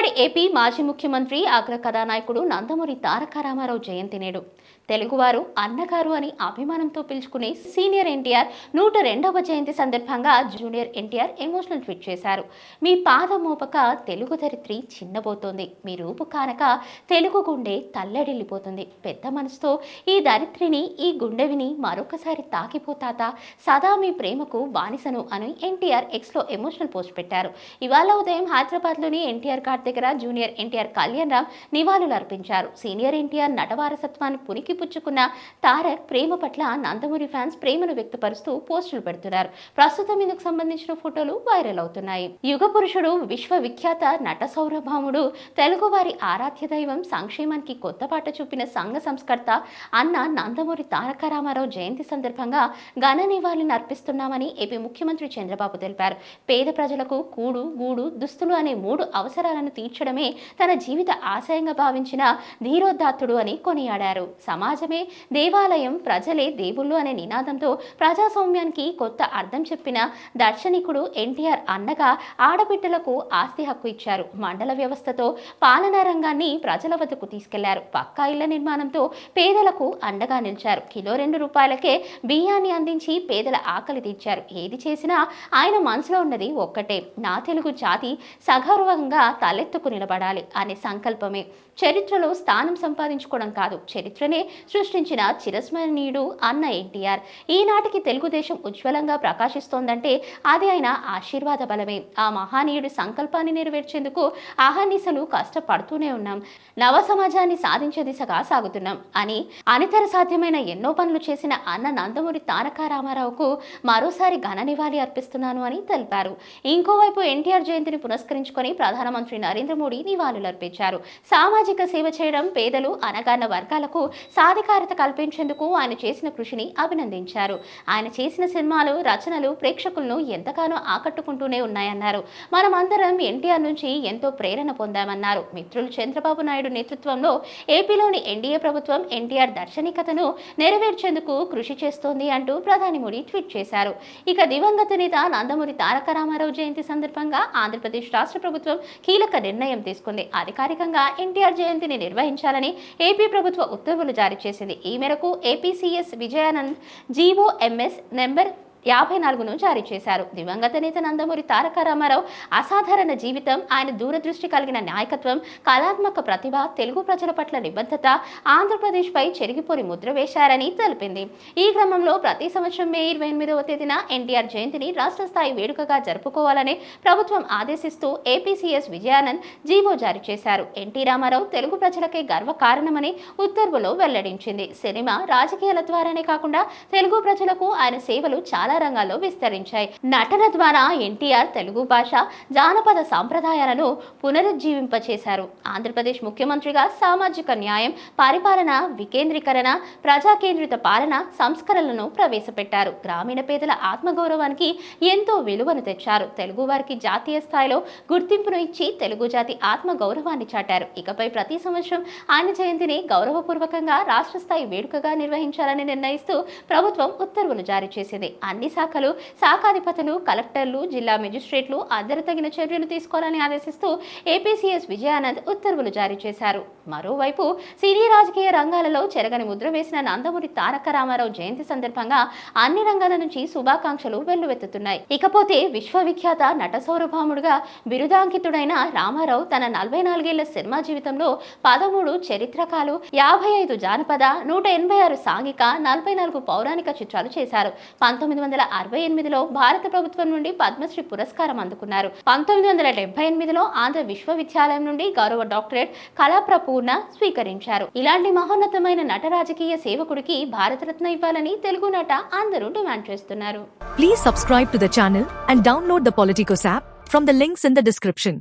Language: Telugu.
ఉమ్మడి ఏపీ మాజీ ముఖ్యమంత్రి అగ్ర కథానాయకుడు నందమూరి తారక రామారావు జయంతి నేడు. తెలుగువారు అన్నగారు అని అభిమానంతో పిలుచుకునే సీనియర్ ఎన్టీఆర్ నూట రెండవ జయంతి సందర్భంగా జూనియర్ ఎన్టీఆర్ ఎమోషనల్ ట్వీట్ చేశారు. మీ పాద మోపక తెలుగు ధరిత్రి చిన్నబోతోంది. మీ రూపు కానక తెలుగు గుండె తల్లడిల్లిపోతుంది. పెద్ద మనసుతో ఈ ధరిత్రిని ఈ గుండెవిని మరొకసారి తాకిపోతాత సదా మీ ప్రేమకు బానిసను అని ఎన్టీఆర్ ఎక్స్లో ఎమోషనల్ పోస్ట్ పెట్టారు. ఇవాళ ఉదయం హైదరాబాద్లోని ఎన్టీఆర్ ఘాట్ దగ్గర జూనియర్ ఎన్టీఆర్ కళ్యాణ్ రామ్ నివాళులు అర్పించారు సీనియర్ ఎన్టీఆర్ నటవారసత్వాన్ని పునికి పుచ్చుకున్న తారక్ ప్రేమ పట్ల నందమూరి ఫ్యాన్స్ ప్రేమను వ్యక్తపరుస్తూ పోస్టులు పెడుతున్నారు. ప్రస్తుతం ఇందుకు సంబంధించిన ఫోటోలు వైరల్ అవుతున్నాయి. యుగ పురుషుడు విశ్వవిఖ్యాత నట సౌరభాముడు తెలుగువారి ఆరాధ్య దైవం సంక్షేమానికి కొత్త పాట చూపిన సంఘ సంస్కర్త అన్న నందమూరి తారక రామారావు జయంతి సందర్భంగా ఘన నివాళిని అర్పిస్తున్నామని ఏపీ ముఖ్యమంత్రి చంద్రబాబు తెలిపారు. పేద ప్రజలకు కూడు గూడు దుస్తులు అనే మూడు అవసరాలను తీర్చడమే తన జీవిత ఆశయంగా భావించిన ధీరోదాత్తుడు అని కొనియాడారు. సమాజమే దేవాలయం ప్రజలే దేవుళ్ళు అనే నినాదంతో ప్రజాస్వామ్యానికి కొత్త అర్థం చెప్పిన దర్శనికుడు ఎన్టీఆర్ అన్నగా ఆడబిడ్డలకు ఆస్తి హక్కు ఇచ్చారు. మండల వ్యవస్థతో పాలనా రంగాన్ని ప్రజల వద్దకు తీసుకెళ్ళారు. పక్కా ఇళ్ళ నిర్మాణంతో పేదలకు అండగా నిలిచారు. కిలో రెండు రూపాయలకే బియ్యాన్ని అందించి పేదల ఆకలి తీర్చారు. ఏది చేసినా ఆయన మనసులో ఉన్నది ఒక్కటే. నా తెలుగు జాతి సగౌరవంగా తలెత్తుకు నిలబడాలి అనే సంకల్పమే. చరిత్రలో స్థానం సంపాదించుకోవడం కాదు చరిత్రనే సృష్టించిన చిరస్మరణీయుడు అన్న ఎన్టీఆర్. ఈనాటికి తెలుగుదేశం ఉజ్వలంగా ప్రకాశిస్తోందంటే అది ఆయన ఆశీర్వాద బలమే. ఆ మహానీయుడి సంకల్పాన్ని నెరవేర్చేందుకు అహర్నిశలు కష్టపడుతూనే ఉన్నాం. నవ సమాజాన్ని సాధించే దిశగా సాగుతున్నాం అని అనితర సాధ్యమైన ఎన్నో పనులు చేసిన అన్న నందమూరి తారక రామారావుకు మరోసారి ఘన నివాళి అర్పిస్తున్నాను అని తెలిపారు. ఇంకోవైపు ఎన్టీఆర్ జయంతిని పురస్కరించుకొని ప్రధానమంత్రి నరేంద్ర మోడీ నివాళులర్పించారు. సామాజిక సేవ చేయడం పేదలు అనగాన్న వర్గాలకు సాధికారత కల్పించేందుకు ఆయన చేసిన కృషిని అభినందించారు. ఆయన చేసిన సినిమాలు రచనలు ప్రేక్షకులను ఎంతగానో ఆకట్టుకుంటూనే ఉన్నాయన్నారు. మనమందరం ఎన్టీఆర్ నుంచి ఎంతో ప్రేరణ పొందామన్నారు. మిత్రులు చంద్రబాబు నాయుడు నేతృత్వంలో ఏపీలోని ఎన్డీఏ ప్రభుత్వం ఎన్టీఆర్ దర్శనికతను నెరవేర్చేందుకు కృషి చేస్తోంది అంటూ ప్రధాని మోడీ ట్వీట్ చేశారు. ఇక దివంగత నేత నందమూరి తారక రామారావు జయంతి సందర్భంగా ఆంధ్రప్రదేశ్ రాష్ట్ర ప్రభుత్వం కీలక నిర్ణయం తీసుకుంది. అధికారికంగా ఎన్టీఆర్ జయంతిని నిర్వహించాలని ఏపీ ప్రభుత్వ ఉత్తర్వులు జారీ చేసింది. ఈ మేరకు ఏపీసీఎస్ విజయానంద్ జీవోఎంఎస్ నెంబర్ యాభై నాలుగును జారీ చేశారు. దివంగత నేత నందమూరి తారక రామారావు అసాధారణ జీవితం ఆయన దూరదృష్టి కలిగిన నాయకత్వం కళాత్మక ప్రతిభ తెలుగు ప్రజల పట్ల నిబద్ధత ఆంధ్రప్రదేశ్పై చెరిగిపోని ముద్ర వేశారని తెలిపింది. ఈ క్రమంలో ప్రతి సంవత్సరం మే ఇరవై ఎనిమిదవ తేదీన ఎన్టీఆర్ జయంతిని రాష్ట్ర స్థాయి వేడుకగా జరుపుకోవాలని ప్రభుత్వం ఆదేశిస్తూ ఏపీసీఎస్ విజయానంద్ జీవో జారీ చేశారు. ఎన్టీ రామారావు తెలుగు ప్రజలకే గర్వకారణమని ఉత్తర్వులో వెల్లడించింది. సినిమా రాజకీయాల ద్వారానే కాకుండా తెలుగు ప్రజలకు ఆయన సేవలు చాలా చాలా రంగాల్లో విస్తరించాయి. నటన ద్వారా ఎన్టీఆర్ తెలుగు భాష జానపద సాంప్రదాయాలను పునరుజ్జీవింపచేశారు. ఆంధ్రప్రదేశ్ ముఖ్యమంత్రిగా సామాజిక న్యాయం పరిపాలన వికేంద్రీకరణ ప్రజాకేంద్రిత పాలన సంస్కరణలను ప్రవేశపెట్టారు. గ్రామీణ పేదల ఆత్మగౌరవానికి ఎంతో విలువను తెచ్చారు. తెలుగు వారికి జాతీయ స్థాయిలో గుర్తింపును ఇచ్చి తెలుగు జాతి ఆత్మ గౌరవాన్ని చాటారు. ఇకపై ప్రతి సంవత్సరం ఆయన జయంతిని గౌరవపూర్వకంగా రాష్ట్ర స్థాయి వేడుకగా నిర్వహించాలని నిర్ణయిస్తూ ప్రభుత్వం ఉత్తర్వులు జారీ చేసింది. అన్ని శాఖలు శాఖాధిపతులు కలెక్టర్లు జిల్లా మెజిస్ట్రేట్లు అందరు తగిన చర్యలు తీసుకోవాలని ఆదేశిస్తూ ఏపీసీఎస్ విజయానంద్ ఉత్తర్వులు జారీ చేశారు. మరోవైపు సినీ రాజకీయ రంగాలలో చెరగని ముద్ర వేసిన నందమూరి తారక రామారావు జయంతి సందర్భంగా అన్ని రంగాల నుంచి శుభాకాంక్షలు వెల్లువెత్తుతున్నాయి. ఇకపోతే విశ్వవిఖ్యాత నట సౌరభాముడుగా బిరుదాంకితుడైన రామారావు తన నలభై నాలుగేళ్ళ సినిమా జీవితంలో పదమూడు చరిత్రకాలు యాభై ఐదు జానపద నూట ఎనభై ఆరు సాంఘిక నలభై నాలుగు పౌరాణిక చిత్రాలు చేశారు. పంతొమ్మిది వందల అరవై ఎనిమిదిలో భారత ప్రభుత్వం నుండి పద్మశ్రీ పురస్కారం అందుకున్నారు. పంతొమ్మిది వందల డెబ్బై ఎనిమిదిలో ఆంధ్ర విశ్వవిద్యాలయం నుండి గౌరవ డాక్టరేట్ కళాప్రపూర్ణ స్వీకరించారు. ఇలాంటి మహోన్నతమైన నట రాజకీయ సేవకుడికి భారతరత్న ఇవ్వాలని తెలుగు నట అందరూ డిమాండ్ చేస్తున్నారు. Please subscribe to the channel and download the Politicos app from the links in the description